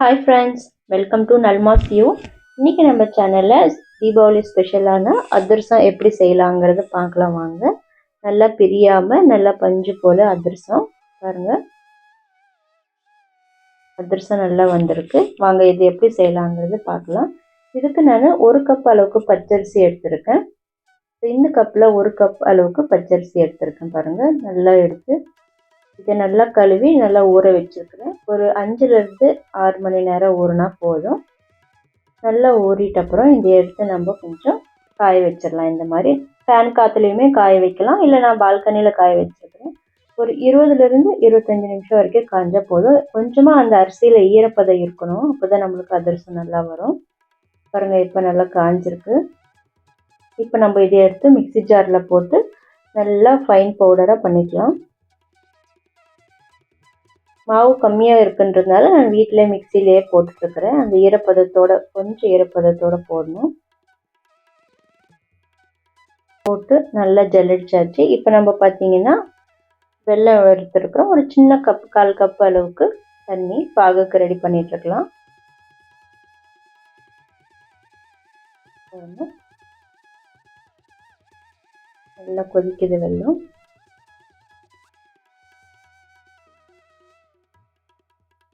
Hi friends welcome to நல்மாஸ் view இன்றைக்கி நம்ம சேனலில் தீபாவளி ஸ்பெஷலான அதிரசம் எப்படி செய்யலாங்கிறத பார்க்கலாம் வாங்க. நல்லா பிரியாமல் நல்லா பஞ்சு போல் அதிரசம். பாருங்கள் அதிரசம் நல்லா வந்திருக்கு. வாங்க இது எப்படி செய்யலாங்கிறது பார்க்கலாம். இதுக்கு நான் ஒரு கப் அளவுக்கு பச்சரிசி எடுத்திருக்கேன். இந்த கப்பில் ஒரு கப் அளவுக்கு பச்சரிசி எடுத்திருக்கேன் பாருங்கள் நல்லா எடுத்து இதை நல்லா கழுவி நல்லா ஊற வச்சுருக்குறேன். ஒரு அஞ்சுலேருந்து ஆறு மணி நேரம் ஊறினா போதும். நல்லா ஊறிட்ட அப்புறம் இந்த எடுத்து நம்ம கொஞ்சம் காய வச்சிடலாம். இந்த மாதிரி ஃபேன் காற்றுலையுமே காய வைக்கலாம். இல்லை நான் பால்கனியில் காய வச்சுருக்கிறேன். ஒரு இருபதுலேருந்து இருபத்தஞ்சி நிமிஷம் வரைக்கும் காய்ஞ்சால் போதும். கொஞ்சமாக அந்த அரிசியில் ஈரப்பதம் இருக்கணும். அப்போ தான் நம்மளுக்கு அதிரசம் நல்லா வரும். பாருங்கள் இப்போ நல்லா காஞ்சிருக்கு. இப்போ நம்ம இதை எடுத்து மிக்சி ஜாரில் போட்டு நல்லா ஃபைன் பவுடராக பண்ணிக்கலாம். மாவு கம்மியாக இருக்குன்றதுனால நான் வீட்டிலே மிக்சிலேயே போட்டுட்ருக்குறேன் அந்த ஈரப்பதத்தோட கொஞ்சம் ஈரப்பதத்தோடு போடணும். போட்டு நல்லா ஜல்லடிச்சாச்சு. இப்போ நம்ம பார்த்தீங்கன்னா வெள்ளம் எடுத்துருக்குறோம். ஒரு சின்ன கப் கால் கப் அளவுக்கு தண்ணி பாகுக்கு ரெடி பண்ணிகிட்ருக்கலாம் நல்லா கொதிக்குது வெள்ளம்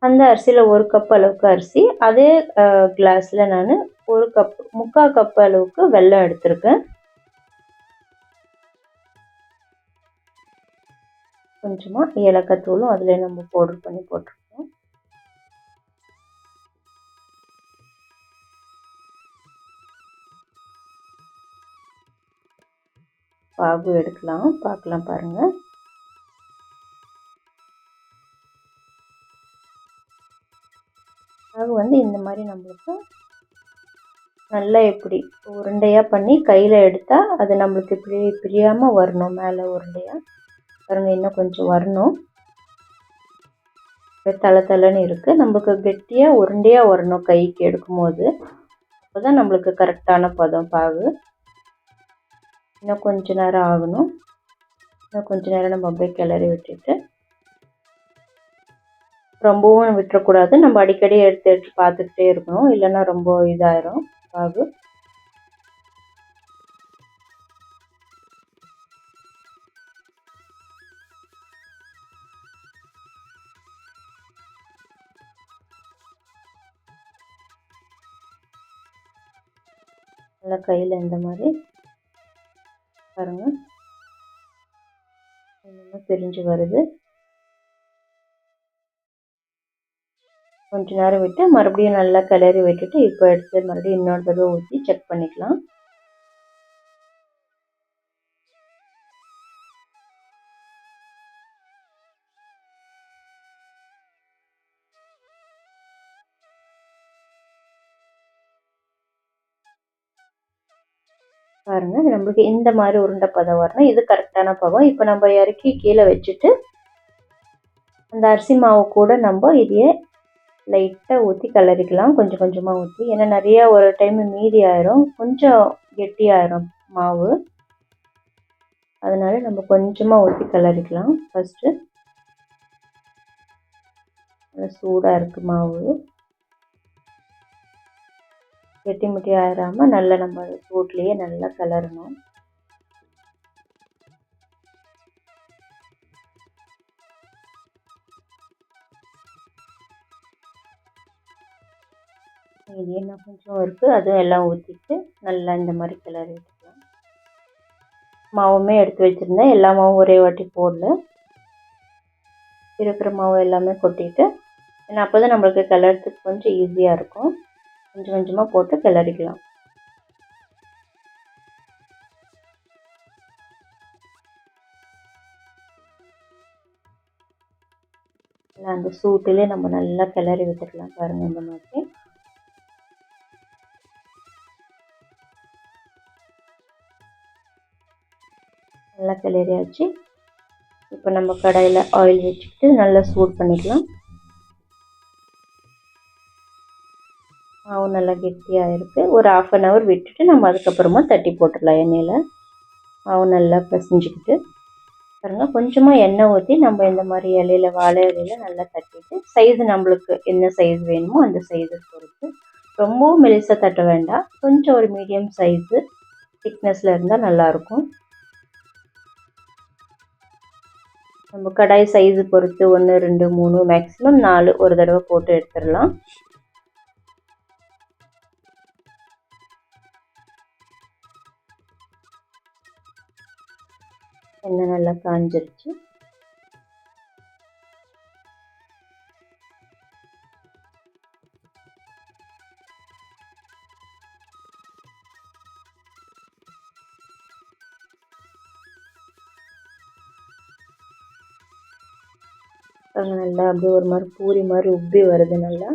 அந்த அரிசியில் ஒரு கப் அளவுக்கு அரிசி அதே கிளாஸில் நான் ஒரு கப் முக்கால் கப் அளவுக்கு வெல்லம் எடுத்திருக்கேன். கொஞ்சமாக ஏலக்காய் தூளும் அதில் நம்ம பவுடர் பண்ணி போட்டிருக்கோம். பாகு எடுக்கலாம் பார்க்கலாம் பாருங்கள் அது வந்து இந்த மாதிரி நம்மளுக்கு நல்லா இப்படி உருண்டையாக பண்ணி கையில் எடுத்தால் அது நம்மளுக்கு இப்படி பிரியாமல் வரணும் மேலே உருண்டையாக பாருங்கள் இன்னும் கொஞ்சம் வரணும். தலை தலைன்னு இருக்குது நம்மளுக்கு கெட்டியாக உருண்டையாக வரணும் கைக்கு எடுக்கும்போது. அப்போ தான் நம்மளுக்கு கரெக்டான பதம் பாகு. இன்னும் கொஞ்ச நேரம் ஆகணும். இன்னும் கொஞ்ச நேரம் நம்ம அப்படியே கிளறி விட்டுட்டு ரொம்பவும் விட்டுறக்கூடாது. நம்ம அடிக்கடி எடுத்து எடுத்து பார்த்துக்கிட்டே இருக்கணும். இல்லைன்னா ரொம்ப இதாயிரும். பாகு நல்லா கையில் இந்த மாதிரி. பாருங்கள் பிரிஞ்சு வருது. கொஞ்ச நேரம் விட்டு மறுபடியும் நல்லா கிளறி விட்டுட்டு இப்போ எடுத்து மறுபடியும் இன்னொரு தடவை ஊற்றி செக் பண்ணிக்கலாம். பாருங்க நம்மளுக்கு இந்த மாதிரி உருண்டை பதம் வரணும். இது கரெக்டான பதம். இப்போ நம்ம இறக்கி கீழே வச்சுட்டு அந்த அரிசி மாவு கூட நம்ம இதையே லைட்டாக ஊற்றி கிளறிக்கலாம் கொஞ்சம் கொஞ்சமாக ஊற்றி ஏன்னா நிறையா ஒரு டைம் மீதி ஆயிரும். கொஞ்சம் கெட்டியாயிரும் மாவு. அதனால் நம்ம கொஞ்சமாக ஊற்றி கிளறிக்கலாம் ஃபஸ்ட்டு சூடாக இருக்குது மாவு. கெட்டி முட்டி ஆயிராமல் நல்லா நம்ம சூட்லேயே நல்லா கிளறணும் இது என்ன கொஞ்சம் இருக்குது அதுவும் எல்லாம் ஊற்றிட்டு நல்லா இந்த மாதிரி கிளறி விட்டுக்கலாம் மாவுமே எடுத்து வச்சுருந்தேன். எல்லா மாவும் ஒரே வாட்டி போடல. இருக்கிற மாவு எல்லாமே கொட்டிட்டு ஏன்னா அப்போ தான் நம்மளுக்கு கிளறதுக்கு கொஞ்சம் ஈஸியாக இருக்கும். கொஞ்சம் கொஞ்சமாக போட்டு கிளறிக்கலாம். அந்த சூட்டிலே நம்ம நல்லா கிளறி விட்டுக்கலாம் பாருங்கள் இந்த மாதிரி. நல்லா கிளறியாச்சு இப்போ நம்ம கடாயில் ஆயில் வச்சுக்கிட்டு நல்லா சூட் பண்ணிக்கலாம். மாவு நல்லா கெட்டியாக இருக்குது ஒரு ஆஃப் அன் ஹவர் விட்டுட்டு நம்ம அதுக்கப்புறமா தட்டி போட்டுடலாம் எண்ணெயில். மாவு நல்லா பிசைஞ்சிக்கிட்டு. பாருங்க கொஞ்சமாக எண்ணெய் ஊற்றி நம்ம இந்த மாதிரி இலையில வாழை இலையில நல்லா தட்டிட்டு சைஸ் நம்மளுக்கு என்ன சைஸ் வேணுமோ அந்த சைஸை பொறுத்து. ரொம்பவும் மெலிசாக தட்ட வேண்டாம். கொஞ்சம் ஒரு மீடியம் சைஸு திக்னஸில் இருந்தால் நல்லாயிருக்கும் நம்ம கடாய் சைஸு பொறுத்து ஒன்று ரெண்டு மூணு மேக்ஸிமம் நாலு ஒரு தடவை போட்டு எடுத்துடலாம். எண்ணெய் நல்லா காஞ்சிருச்சு. நல்லா அப்படியே ஒரு மாதிரி பூரி மாதிரி உப்பி வருது நல்லா.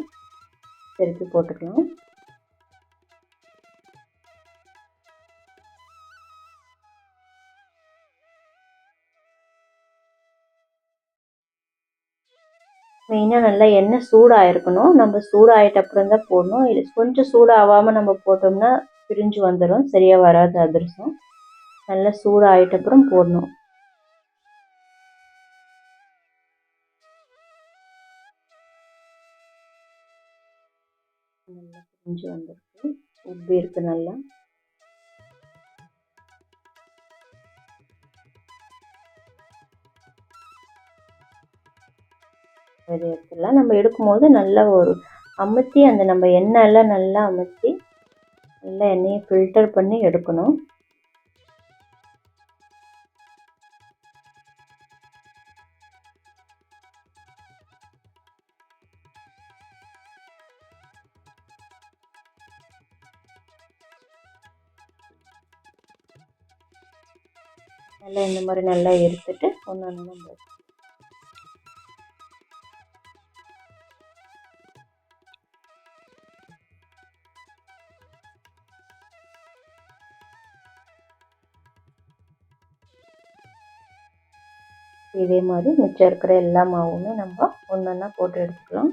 திருப்பி போட்டுக்கலாம். மெயினாக நல்லா எண்ணெய் சூடாயிருக்கணும். நம்ம சூடாகிட்ட அப்புறம் தான் போடணும். இது கொஞ்சம் சூடாகாமல் நம்ம போட்டோம்னா பிரிஞ்சு வந்துடும் சரியாக வராது அதிரசம். நல்லா சூடாகிட்ட அப்புறம் போடணும். உப்பி இருக்கு நல்லா. எடுத்துடலாம் நம்ம எடுக்கும்போது நல்லா ஒரு அமுத்தி அந்த நம்ம எண்ணெய் எல்லாம் நல்லா அமுத்தி நல்லா எண்ணெயை ஃபில்டர் பண்ணி எடுக்கணும். நல்லா இந்த மாதிரி நல்லா எடுத்துட்டு ஒன்று ஒன்று நம்ம இதே மாதிரி மிச்சம் இருக்கிற எல்லா மாவுமே நம்ம ஒன்றா போட்டு எடுத்துக்கலாம்.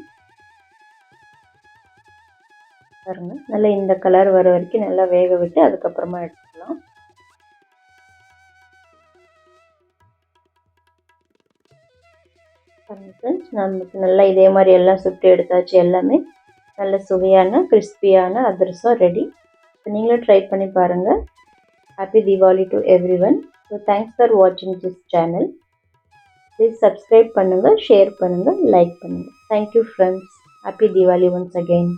பாருங்க. நல்லா இந்த கலர் வர வரைக்கும் நல்லா வேக விட்டு அதுக்கப்புறமா எடுத்துக்கலாம். ஃப்ரெண்ட்ஸ் நமக்கு நல்லா இதே மாதிரி எல்லாம் சுட்டு எடுத்தாச்சு எல்லாமே. நல்ல சுவையான கிறிஸ்பியான அதிரசம் ரெடி ஸோ நீங்களும் ட்ரை பண்ணி பாருங்கள் happy Deepavali to everyone so thanks for வாட்சிங் திஸ் சேனல் ப்ளீஸ் சப்ஸ்கிரைப் பண்ணுங்கள் ஷேர் பண்ணுங்கள் லைக் பண்ணுங்கள் thank you friends happy Deepavali once again